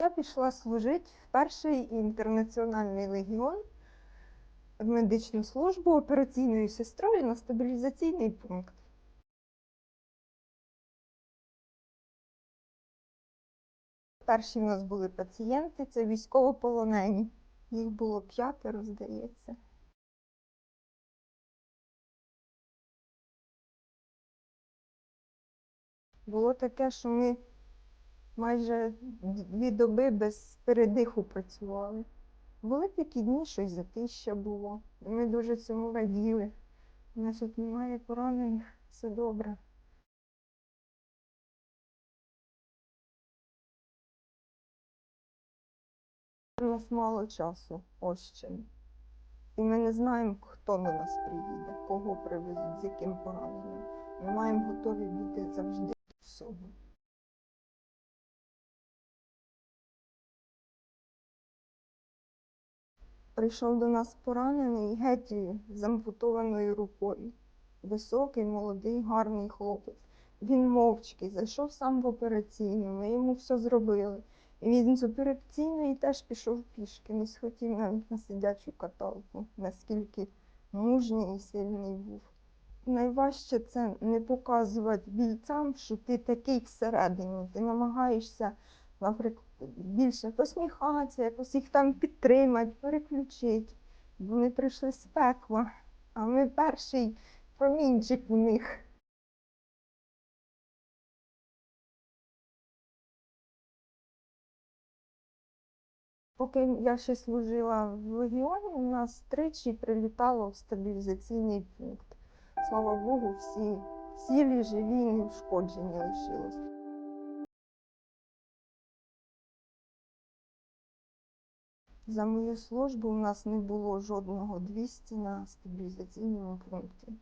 Я пішла служити в перший інтернаціональний легіон в медичну службу операційною сестрою на стабілізаційний пункт. Перші в нас були пацієнти, це військовополонені. Їх було п'ятеро, здається. Було таке, що ми майже дві доби без передиху працювали. Були такі дні, що й затища було. Ми дуже цьому раділи. У нас тут немає поранених, все добре. У нас мало часу, ось чим. І ми не знаємо, хто до нас приїде, кого привезуть, з яким пораненням. Ми маємо готові бути завжди до всього. Прийшов до нас поранений геть з ампутованою рукою. Високий, молодий, гарний хлопець. Він мовчки зайшов сам в операційну, ми йому все зробили. І він з операційної теж пішов пішки, не схотів навіть на сидячу каталку, наскільки мужній і сильний був. Найважче це не показувати бійцям, що ти такий всередині. Ти намагаєшся, більше посміхатися, якось їх там підтримати, переключити. Вони прийшли з пекла, а ми перший промінчик у них. Поки я ще служила в легіоні, у нас тричі прилітало в стабілізаційний пункт. Слава Богу, всі цілі, живі, неушкоджені лишилось. За мою службу у нас не було жодного 200 на стабілізаційному пункті.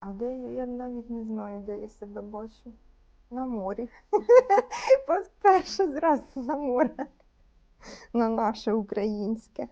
А де я, я навіть не знаю, де я себе бачу. На морі. Перше зразу на море. На наше українське.